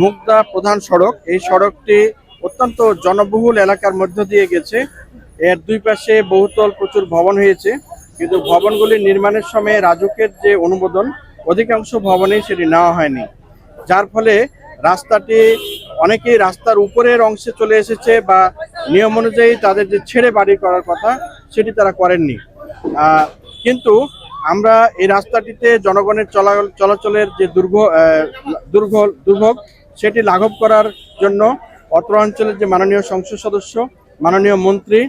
মুগদা প্রধান সড়ক। এই সড়কটি অত্যন্ত জনবহুল এলাকার মধ্য দিয়ে গেছে। এর দুই পাশে বহুতল প্রচুর ভবন হয়েছে। কিন্তু ভবনগুলি নির্মাণের সময় রাজুকের যে অনুমোদন, অধিকাংশ ভবনেই সেটি নেওয়া হয়নি। যার ফলে রাস্তাটি অনেকেই রাস্তার উপরের অংশে চলে এসেছে বা নিয়ম অনুযায়ী তাদের যে ছেড়ে বাড়ি করার কথা, সেটি তারা করেননি। কিন্তু আমরা এই রাস্তাটিতে জনগণের চলা চলাচলের যে দুর্ভোগ দুর্ভোগ দুর্ভোগ সেটি লাঘব করার জন্য অত্র অঞ্চলের যে মাননীয় সংসদ সদস্য, মাননীয় মন্ত্রী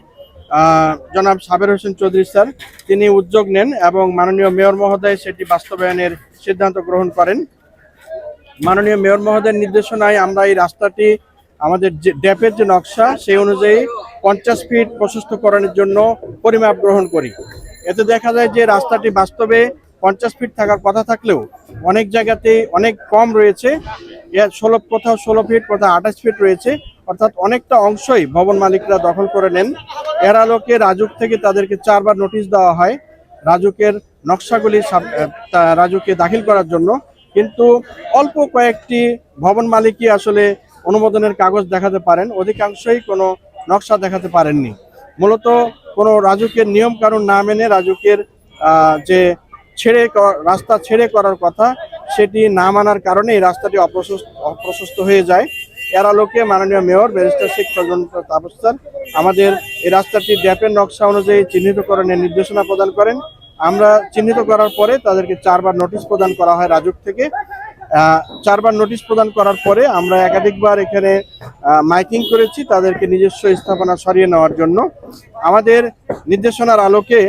জনাব সাবের হোসেন চৌধুরী স্যার, তিনি উদ্যোগ নেন এবং মাননীয় মেয়র মহোদয় সেটি বাস্তবায়নের সিদ্ধান্ত গ্রহণ করেন। মাননীয় মেয়র মহোদয়ের নির্দেশনায় আমরা এই রাস্তাটি, আমাদের যে ড্যাপের যে নকশা, সেই অনুযায়ী পঞ্চাশ ফিট প্রশস্তকরণের জন্য পরিমাপ গ্রহণ করি। এতে দেখা যায় যে রাস্তাটি বাস্তবে পঞ্চাশ ফিট থাকার কথা থাকলেও অনেক জায়গাতে অনেক কম রয়েছে। ষোলো কোথাও ষোলো ফিট কোথাও আঠাশ ফিট রয়েছে। অর্থাৎ অনেকটা অংশই ভবন মালিকরা দখল করে নেন। এর আলোকে রাজুক থেকে তাদেরকে চারবার নোটিশ দেওয়া হয় রাজুকের নকশাগুলি রাজুকে দাখিল করার জন্য। কিন্তু অল্প কয়েকটি ভবন মালিকই আসলে অনুমোদনের কাগজ দেখাতে পারেন। অধিকাংশই কোনো নকশা দেখাতে পারেননি। মূলত কোনো রাজুকের নিয়ম কানুন না মেনে রাজুকের যে ছেড়ে রাস্তা ছেড়ে করার কথা সেটি না মানার কারণে এই রাস্তাটি অপ্রশস্ত অপ্রশস্ত হয়ে যায়। এর আলোকে মাননীয় মেয়র ব্যারিস্টার শেখ সজন্ত তাপস্তার আমাদের এই রাস্তাটি ড্যাপের নকশা অনুযায়ী চিহ্নিতকরণের নির্দেশনা প্রদান করেন। আমরা চিহ্নিত করার পরে তাদেরকে চারবার নোটিশ প্রদান করা হয় রাজুক থেকে। চারবার নোটিশ প্রদান করার পরে আমরা একাধিকবার এখানে মাইকিং করেছি তাদেরকে নিজস্ব স্থাপনা সরিয়ে নেওয়ার জন্য। আমাদের নির্দেশনার আলোকে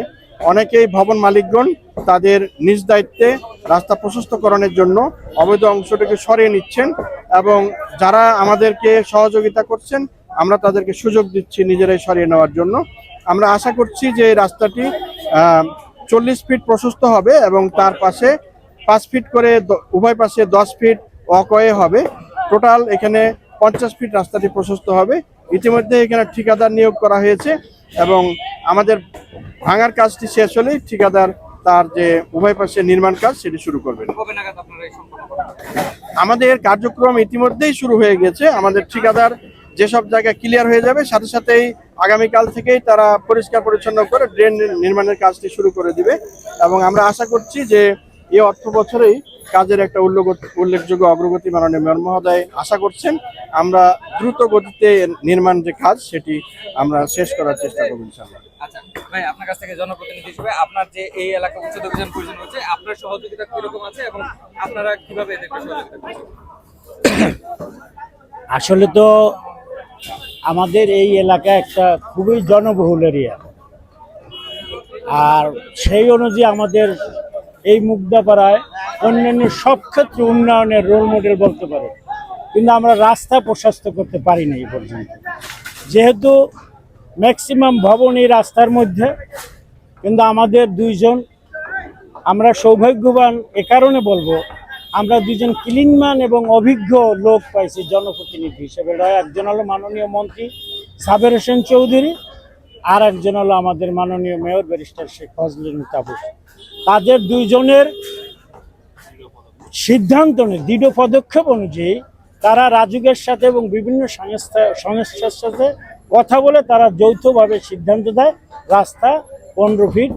অনেকেই ভবন মালিকগণ তাদের নিজ দায়িত্বে রাস্তা প্রশস্তকরণের জন্য অবৈধ অংশটিকে সরিয়ে নিচ্ছেন এবং যারা আমাদেরকে সহযোগিতা করছেন, আমরা তাদেরকে সুযোগ দিচ্ছি নিজেরাই সরিয়ে নেওয়ার জন্য। আমরা আশা করছি যে রাস্তাটি চল্লিশ ফিট প্রশস্ত হবে এবং তার পাশে পাঁচ ফিট করে উভয় পাশে দশ ফিট অকয়ে হবে। টোটাল এখানে পঞ্চাশ ফিট রাস্তাটি প্রশস্ত হবে। ইতিমধ্যে এখানে ঠিকাদার নিয়োগ করা হয়েছে। এবং আমাদের ভাঙার কাজটি শেষ হলেই ঠিকাদার তার যে উভয় পাশে নির্মাণ কাজ সেটি শুরু করবেন? আমাদের কার্যক্রম ইতিমধ্যেই শুরু হয়ে গেছে আমাদের ঠিকাদার যেসব জায়গা ক্লিয়ার হয়ে যাবে, সাথে সাথেই আগামীকাল থেকেই তারা পরিষ্কার পরিচ্ছন্ন করে ড্রেন নির্মাণের কাজটি শুরু করে দিবে এবং আমরা আশা করছি যে এই অর্থ বছরেই কাজের একটা উল্লেখ- উল্লেখযোগ্য অগ্রগতি মাননীয় মেয়র মহোদয় আশা করছেন। আমরা দ্রুত গতিতে নির্মাণ যে কাজ সেটি আমরা শেষ করার চেষ্টা করব ইনশাআল্লাহ। আচ্ছা ভাই আপনার কাছ থেকে জনপ্রতিনিধি হিসেবে আপনার যে এই এলাকা উচ্ছেদ অভিযান পরিচালনা হচ্ছে আপনার সহযোগিতা কীরকম আছে এবং আপনারা কীভাবে সহযোগিতা আসলে তো আমাদের এই এলাকা একটা খুবই জনবহুল এরিয়া। আর সেই অনুযায়ী আমাদের এই মুগ্ধাপাড়ায় অন্যান্য সব ক্ষেত্রে উন্নয়নের রোল মডেল বলতে পারে। কিন্তু আমরা রাস্তা প্রশস্ত করতে পারি না এই পর্যন্ত। যেহেতু ম্যাক্সিমাম ভবন এই রাস্তার মধ্যে, কিন্তু আমাদের দুইজন, আমরা সৌভাগ্যবান এ কারণে বলব, আমরা দুজন ক্লিনম্যান এবং অভিজ্ঞ লোক পাইছি জনপ্রতিনিধি হিসেবে। এরা একজন হলো মাননীয় মন্ত্রী সাবের হোসেন চৌধুরী, আর একজন হলো আমাদের মাননীয় মেয়র ব্যারিস্টার শেখ ফজলুল তাবুস তাদের দুইজনের সিদ্ধান্ত নিয়ে, দৃঢ় পদক্ষেপ অনুযায়ী তারা রাজুকের সাথে এবং বিভিন্ন সংস্থা, সংস্থার সাথে কথা বলে তারা যৌথভাবে সিদ্ধান্ত দেয় রাস্তা পনেরো ফিট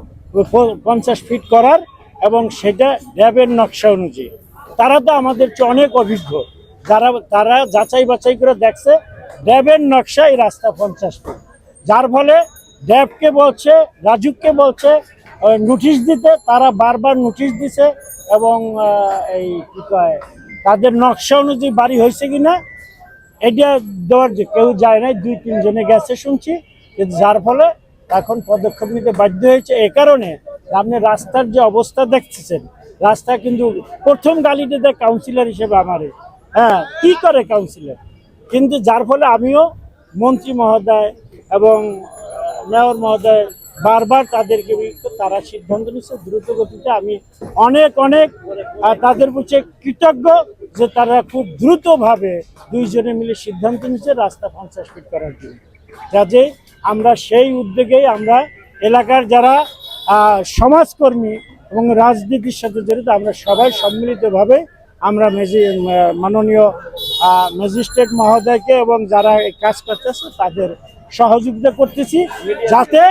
পঞ্চাশ ফিট করার এবং সেটা ড্যাবের নকশা অনুযায়ী। তারা তো আমাদের চেয়ে অনেক অভিজ্ঞ। যারা, তারা যাচাই বাছাই করে দেখছে ড্যাবের নকশা এই রাস্তা পঞ্চাশ ফিট যার ফলে ড্যাবকে বলছে, রাজুককে বলছে নোটিশ দিতে, তারা বারবার নোটিশ দিছে এবং এই কি কয়, তাদের নকশা অনুযায়ী বাড়ি হয়েছে কিনা, এটা দেওয়ার যে কেউ যায় নাই, দুই, তিনজনে গেছে শুনছি যার ফলে এখন পদক্ষেপ নিতে বাধ্য হয়েছে। এ কারণে আপনি রাস্তার যে অবস্থা দেখতেছেন, রাস্তা কিন্তু প্রথম গালিতে দেয় কাউন্সিলর হিসেবে আমারে। হ্যাঁ কি করে কাউন্সিলর কিন্তু যার ফলে আমিও মন্ত্রী মহোদয় এবং মেয়র মহোদয় বারবার তাদেরকে তারা সিদ্ধান্ত নিচ্ছে দ্রুত গতিতে আমি অনেক অনেক তাদের প্রতি কৃতজ্ঞ যে তারা খুব দ্রুতভাবে দুইজনে মিলে সিদ্ধান্ত নিচ্ছে রাস্তা পঞ্চাশ ফিট করার জন্য। কাজে আমরা সেই উদ্যোগেই আমরা এলাকার যারা সমাজকর্মী এবং রাজনীতির সাথে জড়িত, আমরা সবাই সম্মিলিতভাবে আমরা মেজি মাননীয় ম্যাজিস্ট্রেট মহোদয়কে এবং যারা কাজ করতেছে তাদের সহযোগিতা করতেছি, যাতে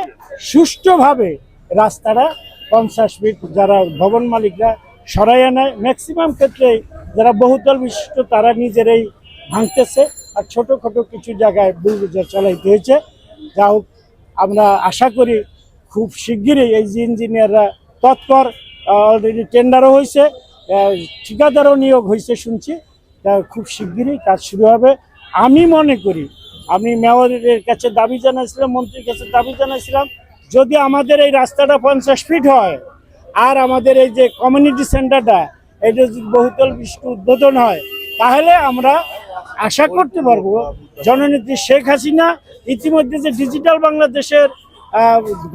সুষ্ঠুভাবে রাস্তাটা পঞ্চাশ ফিট যারা ভবন মালিকরা সরাইয়া নেয়। ম্যাক্সিমাম ক্ষেত্রে যারা বহুতল বিশিষ্ট, তারা নিজেরাই ভাঙতেছে আর ছোটোখাটো কিছু জায়গায় বুলডোজার চালাইতে হয়েছে। যা হোক, আমরা আশা করি খুব শিগগিরই এই যে ইঞ্জিনিয়াররা তৎপর অলরেডি টেন্ডারও হয়েছে ঠিকাদারও নিয়োগ হয়েছে শুনছি। তা খুব শিগগিরই কাজ শুরু হবে। আমি মনে করি, আমি মেয়রের কাছে দাবি জানাইছিলাম, মন্ত্রীর কাছে দাবি জানাইছিলাম যদি আমাদের এই রাস্তাটা পঞ্চাশ ফিট হয়, আর আমাদের এই যে কমিউনিটি সেন্টারটা এটা যদি বহুতল বিশিষ্ট উদ্বোধন হয়, তাহলে আমরা আশা করতে পারব, জননেত্রী শেখ হাসিনা ইতিমধ্যে যে ডিজিটাল বাংলাদেশের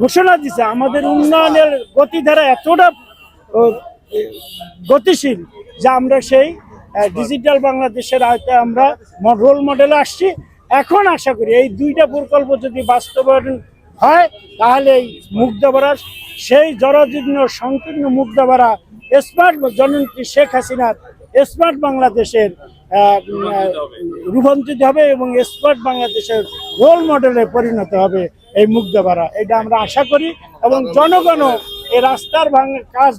ঘোষণা দিছে, আমাদের উন্নয়নের গতিধারা এতটা গতিশীল যে আমরা সেই ডিজিটাল বাংলাদেশের আয়তায় আমরা রোল মডেলে আসছি। এখন আশা করি এই দুইটা প্রকল্প যদি বাস্তবায়ন হয়, তাহলে এই মুগ্ধাবাড়া সেই জরাজীর্ণ, সংকীর্ণ মুগ্ধাবাড়া স্মার্ট জননেত্রী শেখ হাসিনার স্মার্ট বাংলাদেশের রূপান্তরিত হবে এবং স্মার্ট বাংলাদেশের রোল মডেলে পরিণত হবে এই মুগ্ধাবাড়া এটা আমরা আশা করি এবং জনগণও এই রাস্তার ভাঙ কাজ